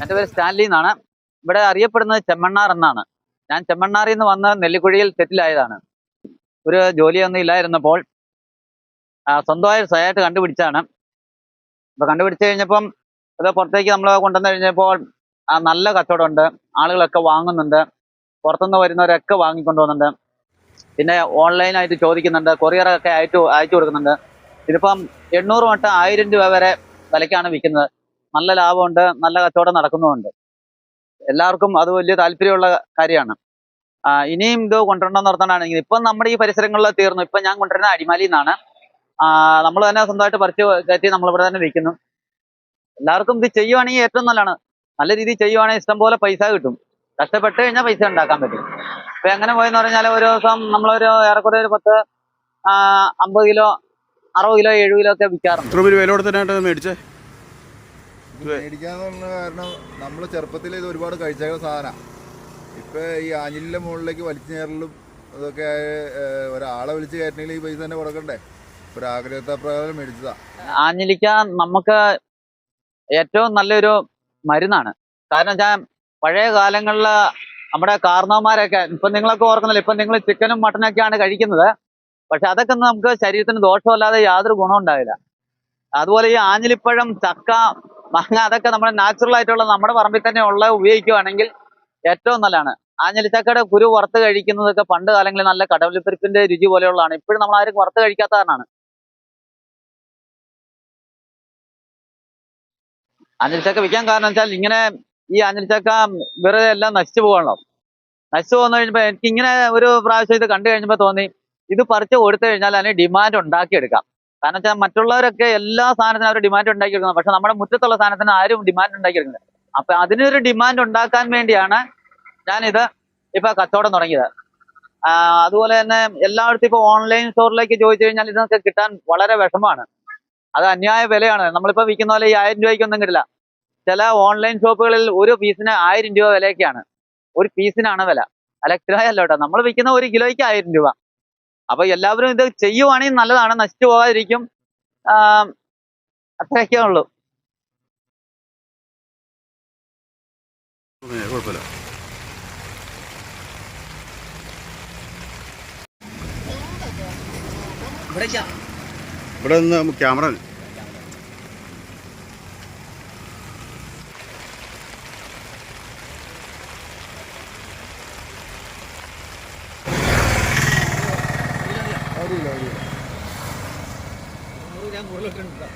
എന്റെ പേര് സ്റ്റാൻലി എന്നാണ്. ഇവിടെ അറിയപ്പെടുന്നത് ചെമ്മണ്ണാർ എന്നാണ്. ഞാൻ ചെമ്മണ്ണാറിൽ നിന്ന് വന്ന് നെല്ലിക്കുഴിയിൽ സെറ്റിലായതാണ് ഒരു ജോലിയൊന്നും ഇല്ലായിരുന്നപ്പോൾ സ്വന്തമായ സ്വയമായിട്ട് കണ്ടുപിടിച്ചാണ് അപ്പൊ കണ്ടുപിടിച്ച് കഴിഞ്ഞപ്പം ഇത് പുറത്തേക്ക് നമ്മൾ കൊണ്ടുവന്ന് കഴിഞ്ഞപ്പോൾ നല്ല കച്ചവടമുണ്ട്. ആളുകളൊക്കെ വാങ്ങുന്നുണ്ട്. പുറത്തുനിന്ന് വരുന്നവരൊക്കെ വാങ്ങിക്കൊണ്ടുവന്നുണ്ട്. പിന്നെ ഓൺലൈനായിട്ട് ചോദിക്കുന്നുണ്ട്. കൊറിയറൊക്കെ അയച്ചു അയച്ചു കൊടുക്കുന്നുണ്ട്. ഇതിപ്പം എണ്ണൂറ് തൊട്ട് ആയിരം രൂപ വരെ വിലക്കാണ് വിൽക്കുന്നത്. നല്ല ലാഭമുണ്ട് നല്ല കച്ചവടം നടക്കുന്നുമുണ്ട്. എല്ലാവർക്കും അത് വലിയ താല്പര്യമുള്ള കാര്യമാണ്. ഇനിയും ഇത് കൊണ്ടുവരണമെന്ന് ഓർത്താണെങ്കിൽ ഇപ്പം നമ്മുടെ ഈ പരിസരങ്ങളിൽ തീർന്നു. ഇപ്പം ഞാൻ കൊണ്ടുവരുന്ന അടിമാലിയിൽ നിന്നാണ് നമ്മൾ തന്നെ സ്വന്തമായിട്ട് പറിച്ച് കയറ്റി നമ്മളിവിടെ തന്നെ വിൽക്കുന്നു. എല്ലാവർക്കും ഇത് ചെയ്യുവാണെങ്കിൽ ഏറ്റവും നല്ലതാണ്. നല്ല രീതിയിൽ ചെയ്യുവാണെങ്കിൽ ഇഷ്ടംപോലെ പൈസ കിട്ടും. കഷ്ടപ്പെട്ട് കഴിഞ്ഞാൽ പൈസ ഉണ്ടാക്കാൻ പറ്റും. ഇപ്പം എങ്ങനെ പോയെന്ന് പറഞ്ഞാൽ ഒരു ദിവസം നമ്മളൊരു ഏറെക്കുറെ ഒരു പത്ത് അമ്പത് കിലോ അറുപത് കിലോ എഴുപത് കിലോ ഒക്കെ വിൽക്കാറുണ്ട് ഇത്ര വലിയ വില കൊടുത്തിട്ടാണ് മേടിച്ചേ ഇത് മേടിക്കാന്നുള്ള കാരണം നമ്മൾ ചെറുപ്പത്തിൽ ഇത് ഒരുപാട് കഴിച്ചേക്കുന്ന സാധനമാണ് ഇപ്പൊ ഈ ആഞ്ഞിലിന്റെ മുകളിലേക്ക് വലിച്ചു കയറലും അതൊക്കെ ഒരാളെ വിളിച്ച് കയറ്റണമെങ്കിൽ ഈ പൈസ തന്നെ കൊടുക്കണ്ടേ? ഒരു ആഗ്രഹത്തെ പ്രകാരം മേടിച്ചതാ. ആഞ്ഞിലിക്ക നമുക്ക് ഏറ്റവും നല്ലൊരു മരുന്നാണ്. കാരണം വെച്ചാൽ പഴയ കാലങ്ങളിൽ നമ്മുടെ കാർന്നവന്മാരൊക്കെ ഇപ്പൊ നിങ്ങളൊക്കെ ഓർക്കുന്നില്ല ഇപ്പൊ നിങ്ങൾ ചിക്കനും മട്ടനൊക്കെയാണ് കഴിക്കുന്നത്. പക്ഷെ അതൊക്കെ നമുക്ക് ശരീരത്തിന് ദോഷമല്ലാതെ യാതൊരു ഗുണവും ഉണ്ടാവില്ല. അതുപോലെ ഈ ആഞ്ഞിലിപ്പഴം ചക്ക മാങ്ങ അതൊക്കെ നമ്മുടെ നാച്ചുറൽ ആയിട്ടുള്ള നമ്മുടെ പറമ്പിൽ തന്നെ ഉള്ള ഉപയോഗിക്കുകയാണെങ്കിൽ ഏറ്റവും നല്ലതാണ്. ആഞ്ഞലിച്ചക്കയുടെ കുരു വറുത്ത് കഴിക്കുന്നതൊക്കെ പണ്ട് കാലങ്ങളിൽ നല്ല കടവലിപ്പരിപ്പിന്റെ രുചി പോലെയുള്ളതാണ്. ഇപ്പോഴും നമ്മൾ ആരും വറുത്ത് കഴിക്കാത്തതാണ് അനിൽച്ചക്ക വിൽക്കാൻ കാരണം വെച്ചാൽ ഇങ്ങനെ ഈ ആഞ്ഞലിച്ചക്ക വെറുതെ എല്ലാം നശിച്ചു പോകണല്ലോ നശിച്ചു പോകുന്ന കഴിഞ്ഞപ്പോൾ എനിക്ക് ഇങ്ങനെ ഒരു പ്രാവശ്യം ഇത് കണ്ടു കഴിഞ്ഞപ്പോൾ തോന്നി ഇത് പറിച്ചു കൊടുത്തു കഴിഞ്ഞാൽ അതിന് ഡിമാൻഡ് ഉണ്ടാക്കിയെടുക്കാം. കാരണം വെച്ചാൽ മറ്റുള്ളവരൊക്കെ എല്ലാ സാധനത്തിനും അവർ ഡിമാൻഡ് ഉണ്ടാക്കിയെടുക്കുന്നത് പക്ഷെ നമ്മുടെ മുറ്റത്തുള്ള സാധനത്തിന് ആരും ഡിമാൻഡ് ഉണ്ടാക്കിയെടുക്കുന്നില്ല. അപ്പൊ അതിനൊരു ഡിമാൻഡ് ഉണ്ടാക്കാൻ വേണ്ടിയാണ് ഞാനിത് ഇപ്പൊ കച്ചവടം തുടങ്ങിയത്. അതുപോലെ തന്നെ എല്ലായിടത്തും ഇപ്പൊ ഓൺലൈൻ സ്റ്റോറിലേക്ക് ചോദിച്ചു കഴിഞ്ഞാൽ ഇതൊക്കെ കിട്ടാൻ വളരെ വിഷമമാണ്. അത് അന്യായ വിലയാണ്. നമ്മളിപ്പോ വിൽക്കുന്ന പോലെ ഈ ആയിരം രൂപയ്ക്കൊന്നും കിട്ടില്ല. ചില ഓൺലൈൻ ഷോപ്പുകളിൽ ഒരു പീസിന് ആയിരം രൂപ വിലയൊക്കെയാണ്. ഒരു പീസിനാണ് വില. അല്ല കിലോയല്ല കേട്ടോ. നമ്മൾ വിൽക്കുന്ന ഒരു കിലോയ്ക്ക് ആയിരം രൂപ. അപ്പൊ എല്ലാവരും ഇത് ചെയ്യുവാണെങ്കിൽ നല്ലതാണ്. നശിച്ചു പോകാതിരിക്കും. അത്രയൊക്കെ ഉള്ളൂ. ഏ, കുഴപ്പമില്ല ഇവിടെ ഞാൻ ക്യാമറ